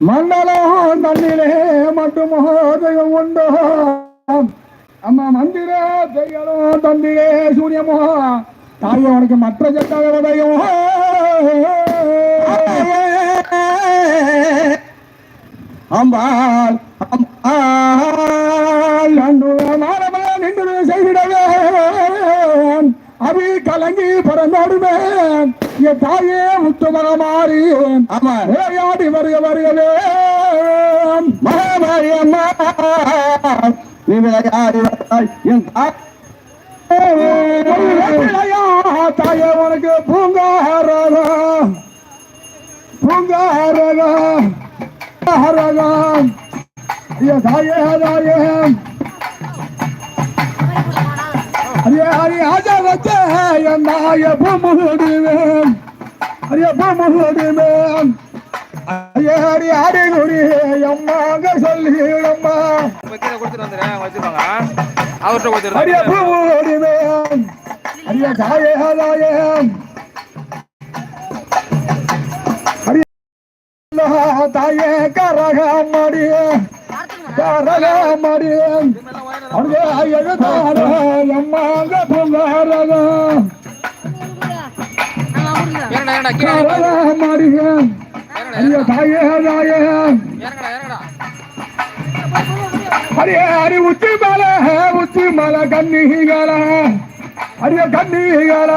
மண்டலோ தண்ணிலே மட்டும் தெய்வம் உண்டோ? அம்மா மந்திர தெய்வம் தந்திரே சூரியமோ? தாய் உனக்கு மற்ற சட்டவதையும் அம்பாள் அம்பாள் அன்று மாறமல நின்று செய்திடவே. அவி கலங்கி பறந்தாடுவேன் என் தாயே முத்துமக மாறி விளையாடி வருக வருகவே. மகாமாரி அம்மா நீ விளையாடி வருவாய் என் தாய் உனக்கு பூங்காரகம் ஐயா தாயே தாயே. அரிய அரிய ஆஜா வச்ச என் நாய பூமுடிவேன் அரிய பூமுடிவேன் அரிய அரிய ஆடி குடி அம்மாங்க சொல்லிடம்மா கொடுத்துட்டு வந்துடுறேன் வச்சுருவாங்க அவர்கிட்ட அரிய கொடுத்துருந்தேன் பூமுடிவேன் அரிய தாயே தாயே. அரிய தாயே கரகமடிய. கரகமடிய. அங்கே எழுதார எம்மாங்க புகாரகம் இறங்கடா இறங்கடா அரிய தாயே தாயே அரிய அரி உச்சி மலை உச்சி மலை கன்னிகள அரிய கன்னிகள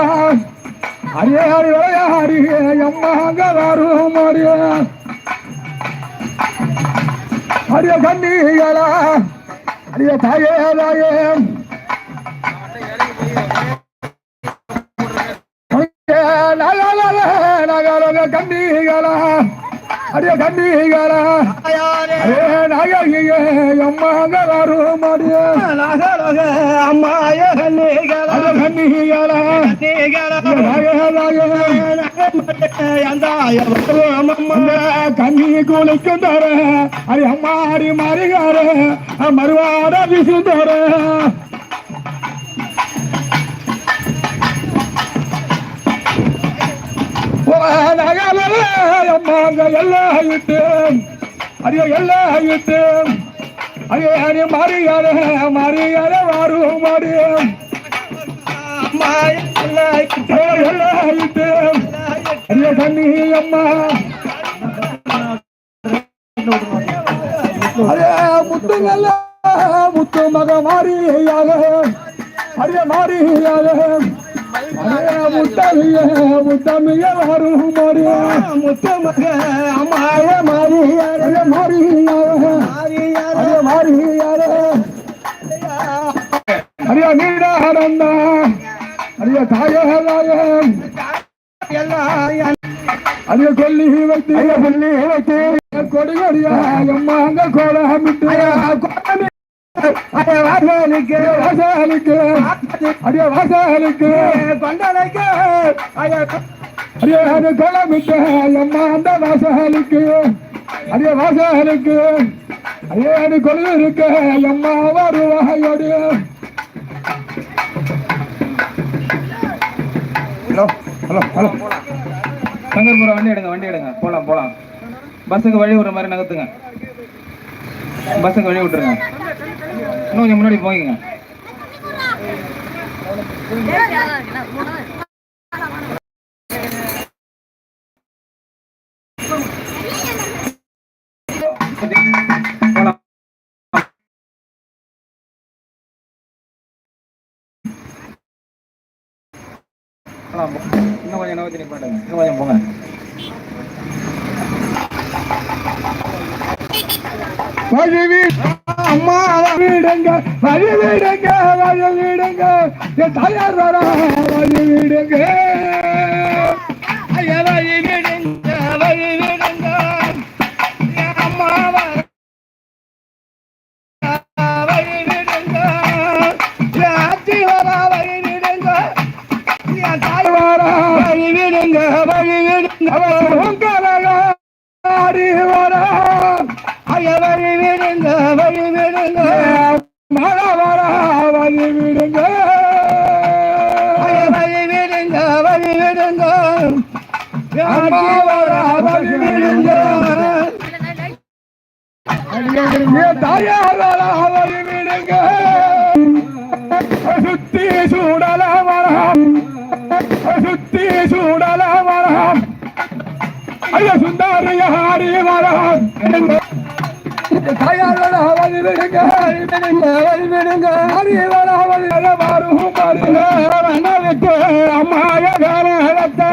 அரிய அரி விளையாடி எம்மாங்க வரும் அரிய அரிய கன்னிகள அரிய தாயே தாயே. கண்டிகள அரிய கண்டிகள அரே நாயகிய அம்மாங்க வரும் அரிய அம்மாய கண்ணிகள அரிய கண்டிகள கண்ணி குளிக்கும் தர அரி அம்மாடி மறிகார மறுவாட விசும் தர அம்மாங்க எல்லாம் இட்டு அரிய எல்லாம் இட்டு அரிய அரிய மறியார மறியார வரும் எல்லாம் கண்ணி அம்மா. அரே முத்துங்கல்ல முத்து மக மாறியாக. அரிய மாறியாக. அரே முத்தமிய முத்தமிய வரும் மாறிய அம்மாய மாறியார மாறியார நீடாரண்ணா அரிய கொல்லி வைத்து. கொல்லி வைத்து. கொடி கொடியா எம்மாங்க கோலமிட்டு. வாசலுக்கு. வாசலுக்கு. அரிய வாசலுக்கு. கொண்டலைக்கு அரிய அது கோலமிட்டு. எம்மா அந்த வாசலுக்கு. அரிய வாசலுக்கு. அரிய அது கொலு இருக்கு எம்மா வருவாயோடு. Hello hello hello. சங்கர்புரம் வண்டி எடுங்க வண்டி எடுங்க. போலாம் போலாம். பஸ்ஸுக்கு வழி விடுற மாதிரி நகர்த்துங்க. பஸ்ஸுக்கு வழி விட்டுருங்க. இன்னும் கொஞ்சம் முன்னாடி போய்ங்க. போலாம். போலாம், போ. கொஞ்சம் நிப்பாட்டுங்க கொஞ்சம் போங்க. அம்மா வீடுங்க வழி வீடுங்க வழி வீடுங்க என் தாயார் வர வழி வீடுங்க வழி வீடுங்க வழி வீடுங்க அம்மா வழி வீடுங்க வர வழி வீடுங்க என் தாய் வர வழி வீடுங்க வழி அவர் வர ஐயா வழி விடுங்க வழி விடுங்க மழை வர வழி விடுங்க ஐயா வழி விடுங்க ஐயா சுந்தரிய ஹாரி வரம் தாயாரோட அவதி விடுங்க அவதி விடுங்க ஹரியோட அவதி மாறும் பாருங்க அம்மாய காரணத்தை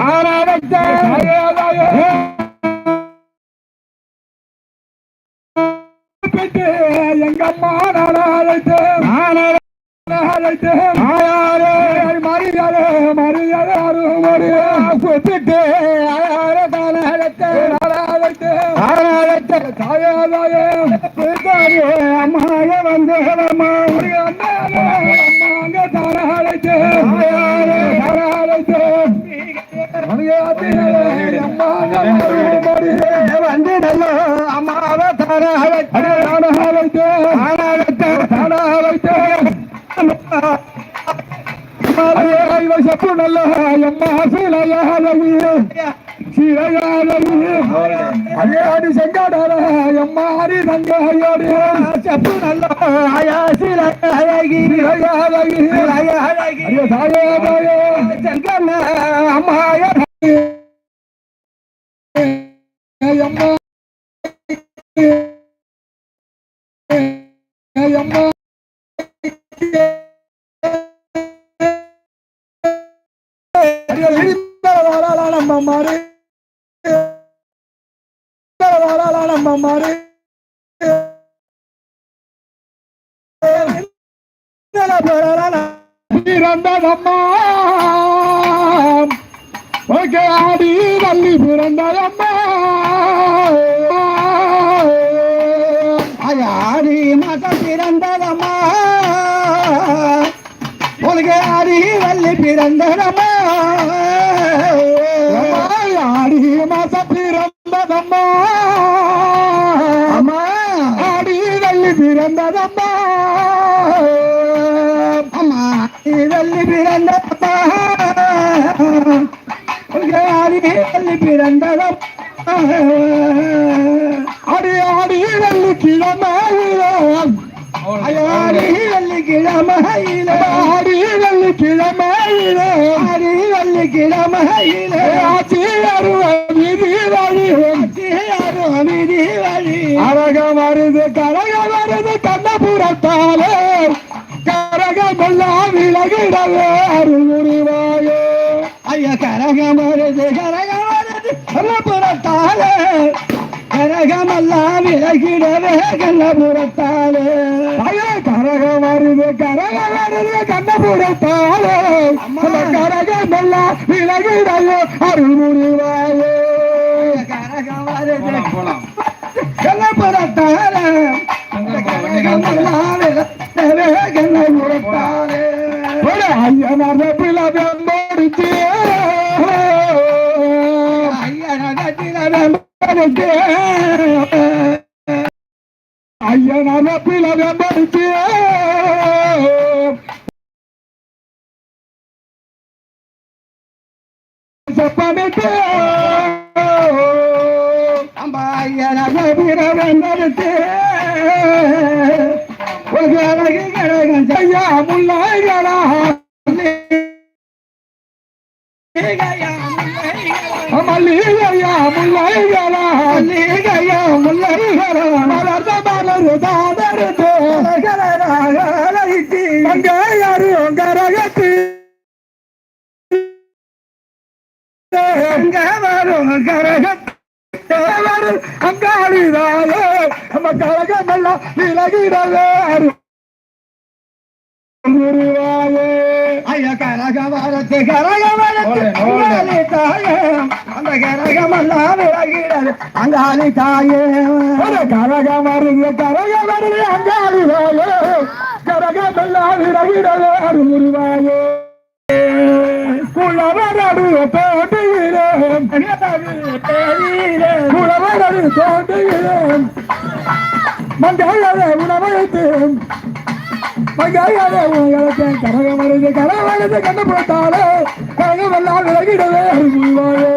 காரணத்தை எங்க அம்மா நாளாழைத்து நாளாழைத்து மாயாரே மரியாதை மரியாதை மரியாதை பெற்று ஆயார நாளாழைத்து வந்து அம்மாங்க தானாழைத்து தாயாரே வந்து நல்ல அம்மாவை தானாழைத்து தானாழைத்து தானாழைத்து நல்ல அம்மா சீலையாதவி அடி செங்காடார அம்மா ஹரி தங்கையோடு செப்பு நல்ல ஆயா சீலையாகி சீலையாதவி சீலையாகி தாயோதயோ செங்கண்ண அம்மாய அம்மா அம்மா. பிறந்ததம்மா ஓகே ஆடி வள்ளி பிறந்ததம்மா ஆடி மாதம் பிறந்ததம்மா உனக்கு ஆடி வள்ளி பிறந்ததம்மா ஆடி பிறந்ததம்மா அம்மா. ஆடி வள்ளி பிறந்ததம்மா அம்மா. நீ வள்ளி பிறந்ததம்மா உனக்கு ஆடி வள்ளி பிறந்ததம்மா ஆடி ஆடி வள்ளி கிழமையிலும் ஆடி வள்ளி கிழமையிலே. ஆடி வள்ளி கிழமையிலே. ஆட்சி அறுபது கண்ணபுரத்தாலே கரகம் எல்லாம் விலகிடவே அருள் உரிவாயே ஐயா கரகம் வருது கரகம் வருது கண்ணபுரத்தாலே கரகமெல்லாம் விலகிடவே கண்ணபுரத்தாலே ஐயா கரகம் வருது கரகம் வருது கண்ணபுரத்தாலே அந்த கரகம் எல்லாம் விலகிடவே அருள் உரிவாயே கரகம் வருது. கண்ணபுரத்தாலே ஐயனார் பிளவம் முடிச்சு ஐயனார் பிளவம் முடிச்சு செப்பனிட்டு நம்ம கரகமெல்லாம் விலகிடவே கரகவரத்து கரகவரத்து அங்காளி தாயே. அந்த கரகமெல்லாம் விலகிடது அங்காளி தாயே. ஒரு கரகம் வருது கரகம் வருது அங்காளிதாயே கரகமெல்லாம் விலகிடவே அருள்வாயே. குளவரடு தோண்டுகிறேன் குளவரடு தோண்டுகிறேன் மங்கையரை உணவழைத்தேன் மங்கையரை உணவழைத்தேன் கரகம் வருது கரகம் வருது கண்டு போட்டாலே கரகமெல்லாம் விலகிடவே அருள்வாயே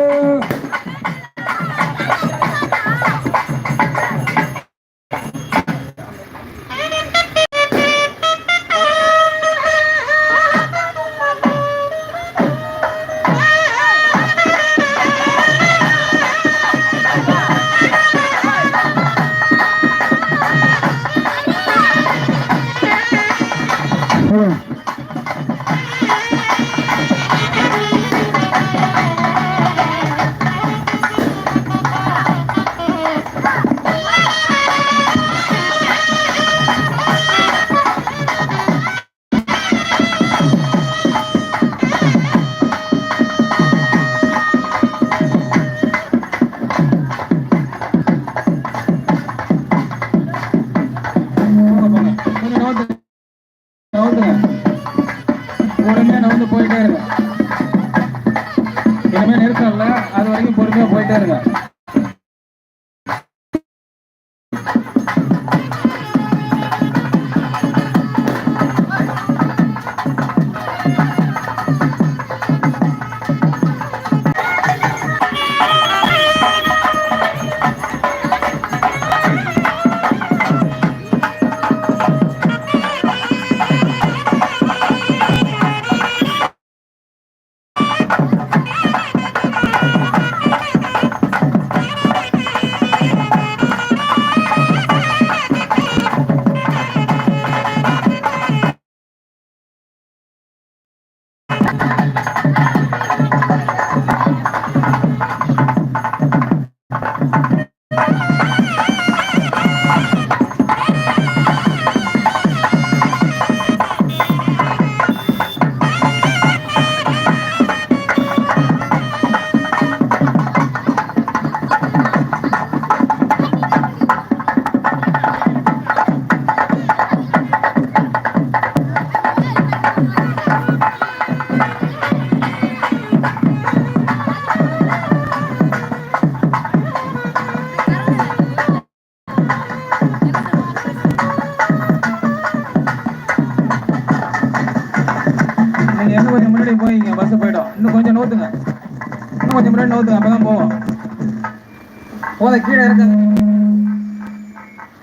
போத கீழே இருக்க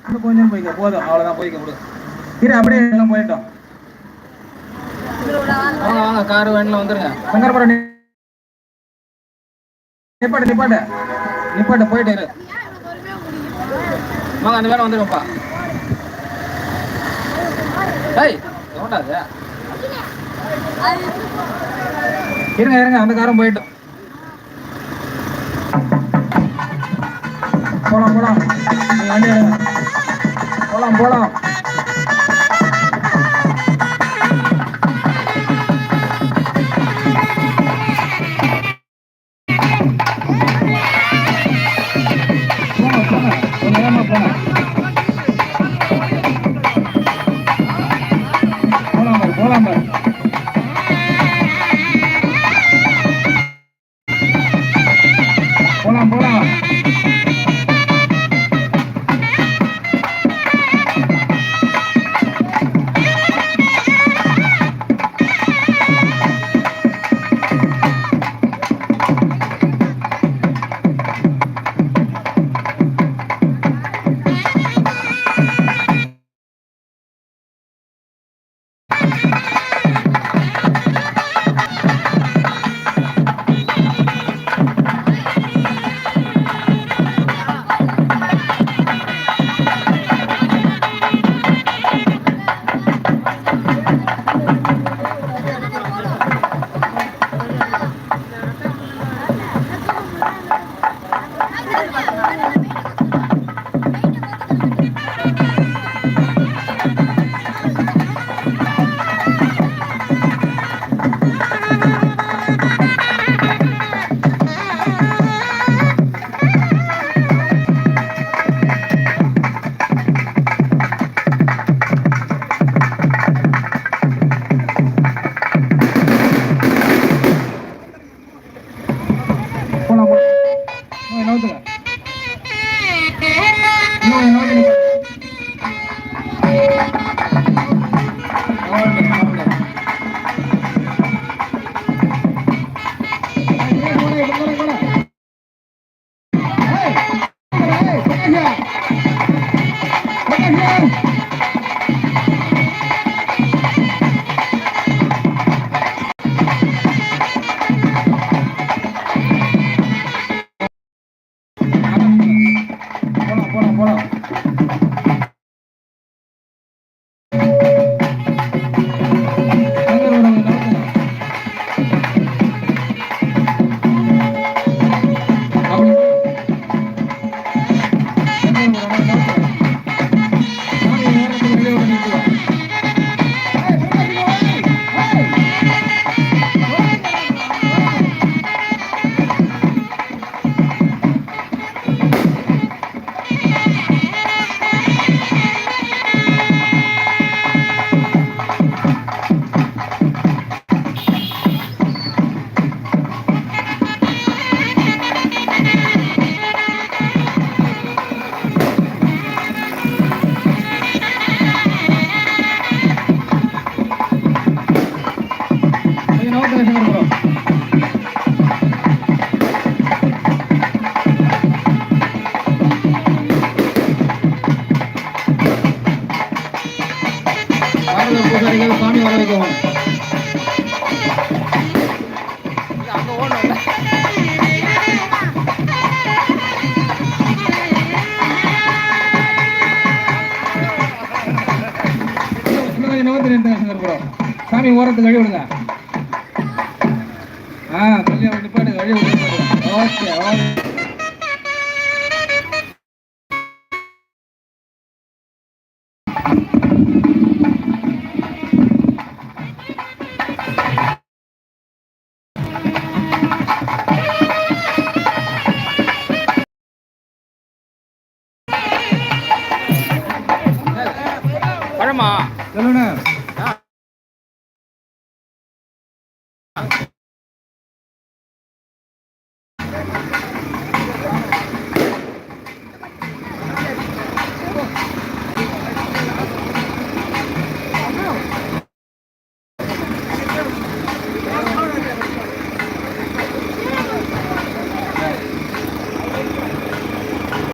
இன்னும் கொஞ்சம் போய்க்க போதும். அவ்வளவுதான் போய்க்க விடு. கீழே அப்படியே எல்லாம் போயிட்டோம். வாங்க வாங்க காரு வேன்ல வந்துருங்க. சங்கரபுரம் நிப்பாட்டு நிப்பாட்டு. நிப்பாட்டு போயிட்டு இரு. வாங்க அந்த வேலை வந்துருங்கப்பா. டேய் எவன்டா இருங்க இருங்க அந்த காரம் போயிட்டோம். போலாம் போலாம். போலாம் போலாம். No, no, no. சாமி ஓரத்துக்கு கழுவி விடுங்க. ஆ கொஞ்சம் நிப்பாட்டு கழுவி விடுங்க. Okay okay.